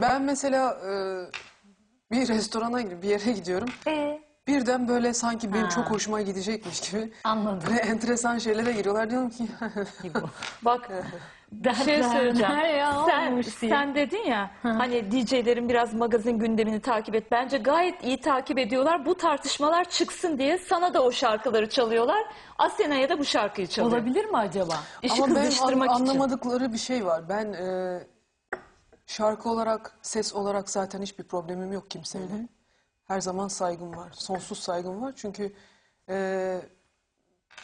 Ben mesela e, bir restorana gidiyorum, bir yere gidiyorum. Ee, Birden böyle sanki benim Ha. çok hoşuma gidecekmiş gibi anladım. böyle enteresan şeylere giriyorlar. Diyorum ki Bak bir şey söyleyeceğim. ya, Sen, sen dedin ya hani DJ'lerin biraz magazin gündemini takip et. Bence gayet iyi takip ediyorlar. Bu tartışmalar çıksın diye sana da o şarkıları çalıyorlar. Asena'ya da bu şarkıyı çalıyor. Olabilir mi acaba? İşi ama benim kızıştırmak an- için. anlamadıkları bir şey var. Ben e, şarkı olarak, ses olarak zaten hiçbir problemim yok kimseyle. Her zaman saygım var. Sonsuz saygım var. Çünkü e,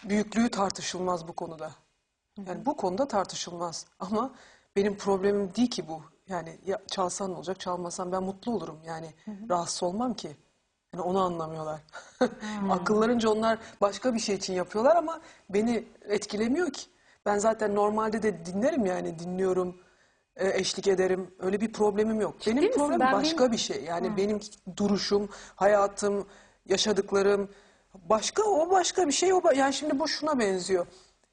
büyüklüğü tartışılmaz bu konuda. Yani bu konuda tartışılmaz. Ama benim problemim değil ki bu. Yani ya çalsan ne olacak, çalmasan ben mutlu olurum. Yani rahatsız olmam ki. Yani onu anlamıyorlar. Akıllarınca onlar başka bir şey için yapıyorlar ama beni etkilemiyor ki. Ben zaten normalde de dinlerim yani dinliyorum, e, eşlik ederim. Öyle bir problemim yok. benim misin? problemim Ben başka bir şey. Yani benim duruşum, hayatım, yaşadıklarım başka o başka bir şey. O ba- yani şimdi bu şuna benziyor.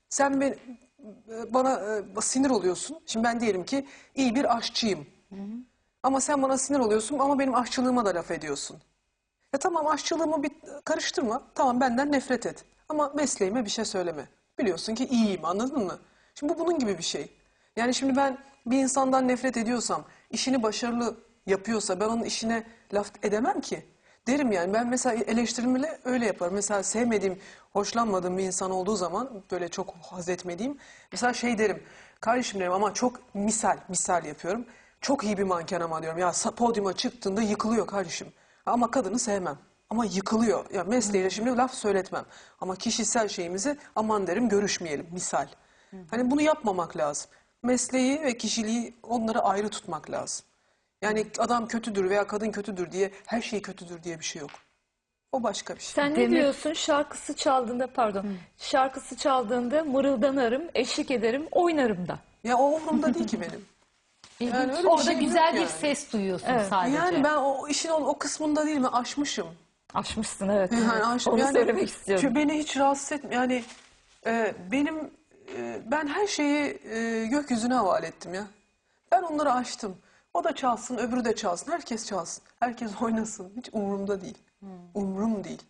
Sen ben, e, bana e, sinir oluyorsun. Şimdi ben diyelim ki iyi bir aşçıyım. Ama sen bana sinir oluyorsun ama benim aşçılığıma da laf ediyorsun. Ya tamam aşçılığımı bir karıştırma. Tamam benden nefret et. Ama mesleğime bir şey söyleme. Biliyorsun ki iyiyim anladın mı? Şimdi bu bunun gibi bir şey. Yani şimdi ben bir insandan nefret ediyorsam, işini başarılı yapıyorsa ben onun işine laf edemem ki. Derim yani ben mesela eleştirimle öyle yaparım. Mesela sevmediğim, hoşlanmadığım bir insan olduğu zaman böyle çok haz etmediğim. Mesela şey derim. Kardeşim derim ama çok misal, misal yapıyorum. Çok iyi bir manken ama diyorum. Ya podyuma çıktığında yıkılıyor kardeşim. Ama kadını sevmem. Ama yıkılıyor. Ya mesleğiyle şimdi laf söyletmem. Ama kişisel şeyimizi aman derim görüşmeyelim misal. Hani bunu yapmamak lazım. Mesleği ve kişiliği onları ayrı tutmak lazım. Yani adam kötüdür veya kadın kötüdür diye her şey kötüdür diye bir şey yok. O başka bir şey. Sen ne Demek- diyorsun şarkısı çaldığında pardon şarkısı çaldığında mırıldanırım, eşlik ederim, oynarım da. Ya o umurumda değil ki benim. İlginç. Yani öyle bir Orada şeyim güzel bir yani. ses duyuyorsun Evet. sadece. Yani ben o işin o, o kısmında değilim. Aşmışım. Aşmışsın evet. Yani aşım- Onu yani söylemek istiyorum. Çünkü beni hiç rahatsız etmiyor. Yani e, benim e, ben her şeyi e, gökyüzüne havale ettim ya. Ben onları aştım. O da çalsın, öbürü de çalsın. Herkes çalsın. Herkes oynasın. Hiç umurumda değil. Umurum değil.